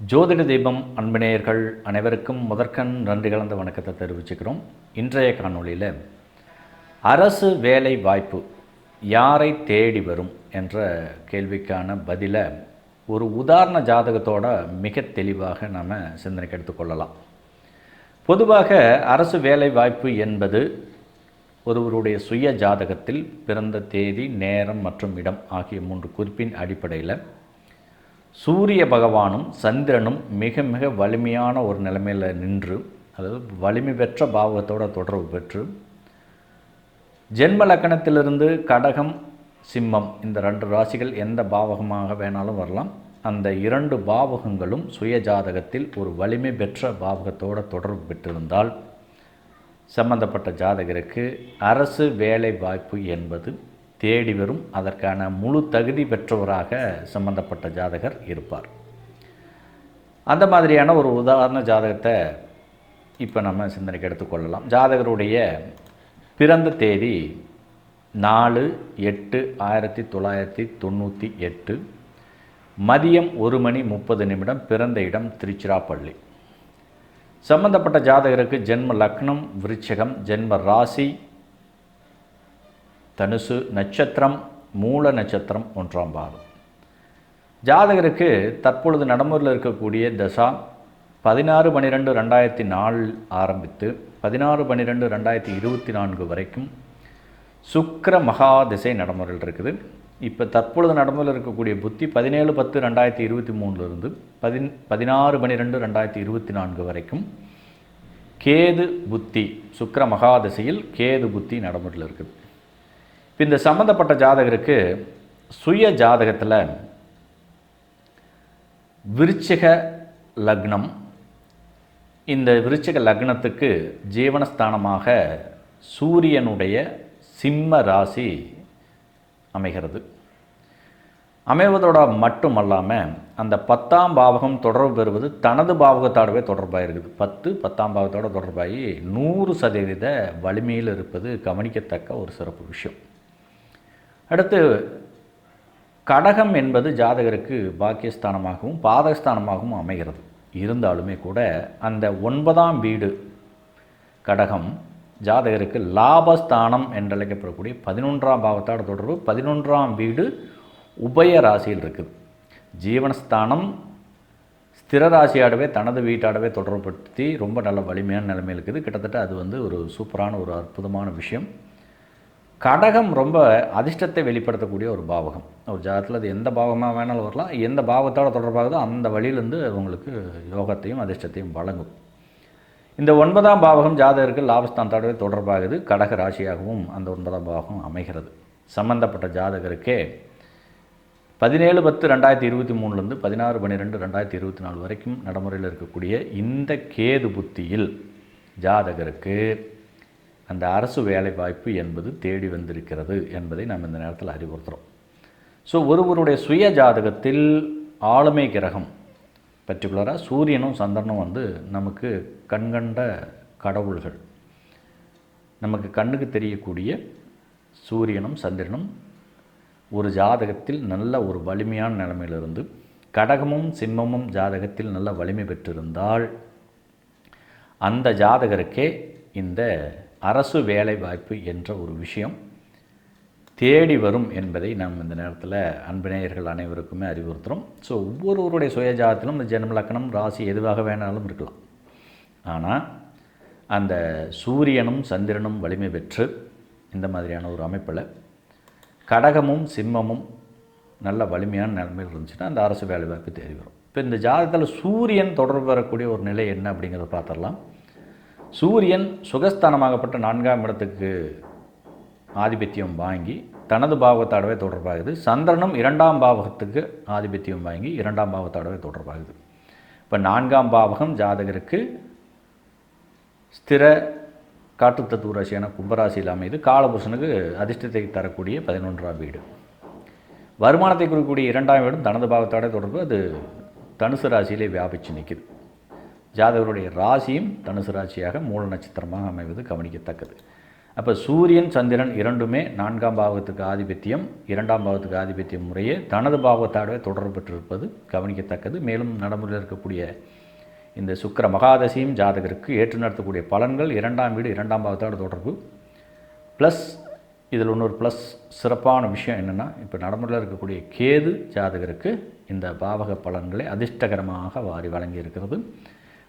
ஜோதிட தீபம் அன்பினேயர்கள் அனைவருக்கும் முதற்கண் நன்றி கலந்த வணக்கத்தை தெரிவிச்சுக்கிறோம். இன்றைய காணொளியில் அரசு வேலை வாய்ப்பு யாரை தேடி வரும் என்ற கேள்விக்கான பதிலை ஒரு உதாரண ஜாதகத்தோட மிக தெளிவாக நாம் சிந்தனைக்கு எடுத்துக்கொள்ளலாம் பொதுவாக அரசு வேலை வாய்ப்பு என்பது ஒருவருடைய சுய ஜாதகத்தில் பிறந்த தேதி நேரம் மற்றும் இடம் ஆகிய மூன்று குறிப்பின் அடிப்படையில் சூரிய பகவானும் சந்திரனும் மிக மிக வலிமையான ஒரு நிலைமையில் நின்று அதாவது வலிமை பெற்ற பாவகத்தோட தொடர்பு பெற்று ஜென்ம லக்கணத்திலிருந்து கடகம் சிம்மம் இந்த ரெண்டு ராசிகள் எந்த பாவகமாக வேணாலும் வரலாம். அந்த இரண்டு பாவகங்களும் சுய ஜாதகத்தில் ஒரு வலிமை பெற்ற பாவகத்தோட தொடர்பு பெற்றிருந்தால் சம்பந்தப்பட்ட ஜாதகருக்கு அரசு வேலை வாய்ப்பு என்பது தேடி வரும். அதற்கான முழு தகுதி பெற்றவராக சம்பந்தப்பட்ட ஜாதகர் இருப்பார். அந்த மாதிரியான ஒரு உதாரண ஜாதகத்தை இப்போ நம்ம சிந்தனைக்கு எடுத்துக்கொள்ளலாம் ஜாதகருடைய பிறந்த தேதி நாலு எட்டு ஆயிரத்தி தொள்ளாயிரத்தி தொண்ணூற்றி எட்டு. மதியம் ஒரு மணி முப்பது நிமிடம் பிறந்த இடம் திருச்சிராப்பள்ளி. சம்பந்தப்பட்ட ஜாதகருக்கு ஜென்ம லக்னம் விருச்சகம் ஜென்ம ராசி தனுசு நட்சத்திரம் மூல நட்சத்திரம் ஒன்றாம் பாகம். ஜாதகருக்கு தற்பொழுது நடைமுறையில் இருக்கக்கூடிய தசா பதினாறு பன்னிரெண்டு ரெண்டாயிரத்தி நாலு ஆரம்பித்து பதினாறு பன்னிரெண்டு ரெண்டாயிரத்தி இருபத்தி நான்கு வரைக்கும் சுக்கர மகா திசை நடைமுறையில் இருக்குது. இப்போ தற்பொழுது நடைமுறையில் இருக்கக்கூடிய புத்தி பதினேழு பத்து ரெண்டாயிரத்தி இருபத்தி மூணுலேருந்து பதின் பதினாறு பன்னிரெண்டு ரெண்டாயிரத்தி இருபத்தி நான்கு வரைக்கும் கேது புத்தி சுக்கர மகா திசையில் கேது புத்தி நடைமுறையில் இருக்குது. இந்த சம்மந்தப்பட்ட ஜாதகருக்கு சுய ஜாதகத்தில் விருச்சிக லக்னம் இந்த விருச்சிக லக்னத்துக்கு ஜீவனஸ்தானமாக சூரியனுடைய சிம்ம ராசி அமைகிறது. அமைவதோட மட்டுமல்லாமல் அந்த பத்தாம் பாவகம் தொடர்பு பெறுவது தனது பாவகத்தோடவே தொடர்பாக இருக்குது. பத்து பத்தாம் பாவத்தோட தொடர்பாகி நூறு சதவீத வலிமையில் இருப்பது கவனிக்கத்தக்க ஒரு சிறப்பு விஷயம். அடுத்து கடகம் என்பது ஜாதகருக்கு பாக்கியஸ்தானமாகவும் பாதகஸ்தானமாகவும் அமைகிறது. இருந்தாலுமே கூட அந்த ஒன்பதாம் வீடு கடகம் ஜாதகருக்கு லாபஸ்தானம் என்றழைக்கப்படக்கூடிய பதினொன்றாம் பாவத்தோட தொடர்பு பதினொன்றாம் வீடு உபய ராசியில் இருக்குது ஜீவனஸ்தானம் ஸ்திர ராசியாடவே தனது வீட்டாடவே தொடர்புபடுத்தி ரொம்ப நல்ல வலிமையான நிலைமையில் இருக்குது. கிட்டத்தட்ட அது வந்து ஒரு சூப்பரான ஒரு அற்புதமான விஷயம். கடகம் ரொம்ப அதிர்ஷ்டத்தை வெளிப்படுத்தக்கூடிய ஒரு பாவகம். ஒரு ஜாதகத்தில் அது எந்த பாவமாக வேணாலும் வரலாம். எந்த பாவத்தோட தொடர்பாகுதோ அந்த வழியிலேருந்து உங்களுக்கு யோகத்தையும் அதிர்ஷ்டத்தையும் வழங்கும். இந்த ஒன்பதாம் பாவகம் ஜாதகருக்கு லாபஸ்தானத்தோடவே தொடர்பாகுது. கடக ராசியாகவும் அந்த ஒன்பதாம் பாவகம் அமைகிறது. சம்பந்தப்பட்ட ஜாதகருக்கே பதினேழு பத்து ரெண்டாயிரத்தி இருபத்தி மூணுலேருந்து பதினாறு பன்னிரெண்டு ரெண்டாயிரத்தி இருபத்தி நாலு வரைக்கும் நடைமுறையில் இருக்கக்கூடிய இந்த கேது புத்தியில் ஜாதகருக்கு அந்த அரசு வேலை வாய்ப்பு என்பது தேடி வந்திருக்கிறது என்பதை நாம் இந்த நேரத்தில் அறிவுறுத்துகிறோம் ஸோ ஒருவருடைய சுய ஜாதகத்தில் ஆளுமை கிரகம் பர்டிகுலராக சூரியனும் சந்திரனும் வந்து நமக்கு கண்கண்ட கடவுள்கள். நமக்கு கண்ணுக்கு தெரியக்கூடிய சூரியனும் சந்திரனும் ஒரு ஜாதகத்தில் நல்ல ஒரு வலிமையான நிலைமையிலிருந்து கடகமும் சிம்மமும் ஜாதகத்தில் நல்ல வலிமை பெற்றிருந்தால் அந்த ஜாதகருக்கே இந்த அரசு வேலை வாய்ப்பு என்ற ஒரு விஷயம் தேடி வரும் என்பதை நாம் இந்த நேரத்தில் அன்பினேயர்கள் அனைவருக்குமே அறிவுறுத்துகிறோம் ஸோ ஒவ்வொருவருடைய சுயஜாதத்திலும் இந்த ஜென்ம லக்கணம் ராசி எதுவாக வேணாலும் இருக்கலாம். ஆனால் அந்த சூரியனும் சந்திரனும் வலிமை பெற்று இந்த மாதிரியான ஒரு அமைப்பில் கடகமும் சிம்மமும் நல்ல வலிமையான நிலைமையில் இருந்துச்சுன்னா அந்த அரசு வேலைவாய்ப்பு தேடி வரும். இப்போ இந்த ஜாதகத்தில் சூரியன் தொடர்பு வரக்கூடிய ஒரு நிலை என்ன அப்படிங்கிறத பார்த்துடலாம். சூரியன் சுகஸ்தானமாகப்பட்ட நான்காம் இடத்துக்கு ஆதிபத்தியம் வாங்கி தனது பாவத்தோடவே தொடர்பாகுது. சந்திரனும் இரண்டாம் பாவகத்துக்கு ஆதிபத்தியம் வாங்கி இரண்டாம் பாவத்தோடவே தொடர்பாகுது. இப்போ நான்காம் பாவகம் ஜாதகருக்கு ஸ்திர காட்டு தத்துவ ராசியான கும்பராசியில் அமைது காலபுருஷனுக்கு அதிர்ஷ்டத்தை தரக்கூடிய பதினொன்றாம் வீடு. வருமானத்தை குறிக்கக்கூடிய இரண்டாம் வீடும் தனது பாவத்தோட தொடர்பு. அது தனுசு ராசியிலே வியாபித்து நிற்கிது ஜாதகருடைய ராசியும் தனுசு ராசியாக மூல நட்சத்திரமாக அமைவது கவனிக்கத்தக்கது. அப்போ சூரியன் சந்திரன் இரண்டுமே நான்காம் பாவத்துக்கு ஆதிபத்தியம் இரண்டாம் பாவத்துக்கு ஆதிபத்தியம் முறையே தனது பாவத்தாடவே தொடர்பு பெற்றிருப்பது கவனிக்கத்தக்கது. மேலும் நடைமுறையில் இருக்கக்கூடிய இந்த சுக்கிர மகாதசியும் ஜாதகருக்கு ஏற்று நடத்தக்கூடிய பலன்கள் இரண்டாம் வீடு இரண்டாம் பாவத்தோட தொடர்பு. ப்ளஸ் இதில் இன்னொரு ப்ளஸ் சிறப்பான விஷயம் என்னென்னா இப்போ நடைமுறையில் இருக்கக்கூடிய கேது ஜாதகருக்கு இந்த பாவக பலன்களை அதிர்ஷ்டகரமாக வாரி வழங்கி இருக்கிறது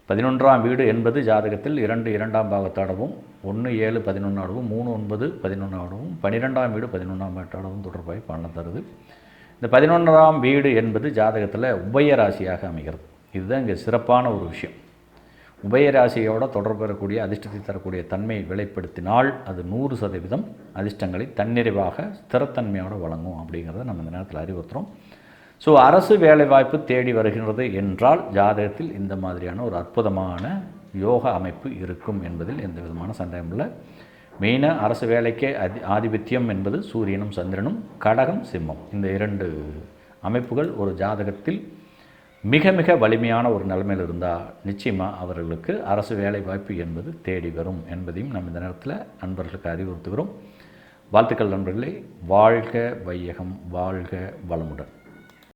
பதினொன்றாம் வீடு என்பது ஜாதகத்தில் இரண்டு இரண்டாம் பாகத்தாடவும் ஒன்று ஏழு பதினொன்றாடவும் மூணு ஒன்பது பதினொன்றாடவும் பன்னிரெண்டாம் வீடு பதினொன்றாம் வீட்டோடவும் தொடர்பாக பலன் தருது. இந்த பதினொன்றாம் வீடு என்பது ஜாதகத்தில் உபய ராசியாக அமைகிறது. இதுதான் இங்கே சிறப்பான ஒரு விஷயம். உபயராசியோட தொடர்பெறக்கூடிய அதிர்ஷ்டத்தை தரக்கூடிய தன்மையை வெளிப்படுத்தினால் அது நூறு சதவீதம் அதிர்ஷ்டங்களை தன்னிறைவாக ஸ்திரத்தன்மையோடு வழங்கும் அப்படிங்கிறத நம்ம இந்த நேரத்தில் அறிவுறுத்துகிறோம் ஸோ அரசு வேலைவாய்ப்பு தேடி வருகின்றது என்றால் ஜாதகத்தில் இந்த மாதிரியான ஒரு அற்புதமான யோக அமைப்பு இருக்கும் என்பதில் எந்த விதமான சந்தேகம் இல்லை. மெயினாக அரசு வேலைக்கே அதி ஆதிபத்தியம் என்பது சூரியனும் சந்திரனும் கடகம் சிம்மம். இந்த இரண்டு அமைப்புகள் ஒரு ஜாதகத்தில் மிக மிக வலிமையான ஒரு நிலைமையில் இருந்தால் நிச்சயமாக அவர்களுக்கு அரசு வேலை வாய்ப்பு என்பது தேடி வரும் என்பதையும் நம்ம இந்த நேரத்தில் நண்பர்களுக்கு அறிவுறுத்துகிறோம். வாழ்த்துக்கள் நண்பர்களே. வாழ்க வையகம் வாழ்க வளமுடன்.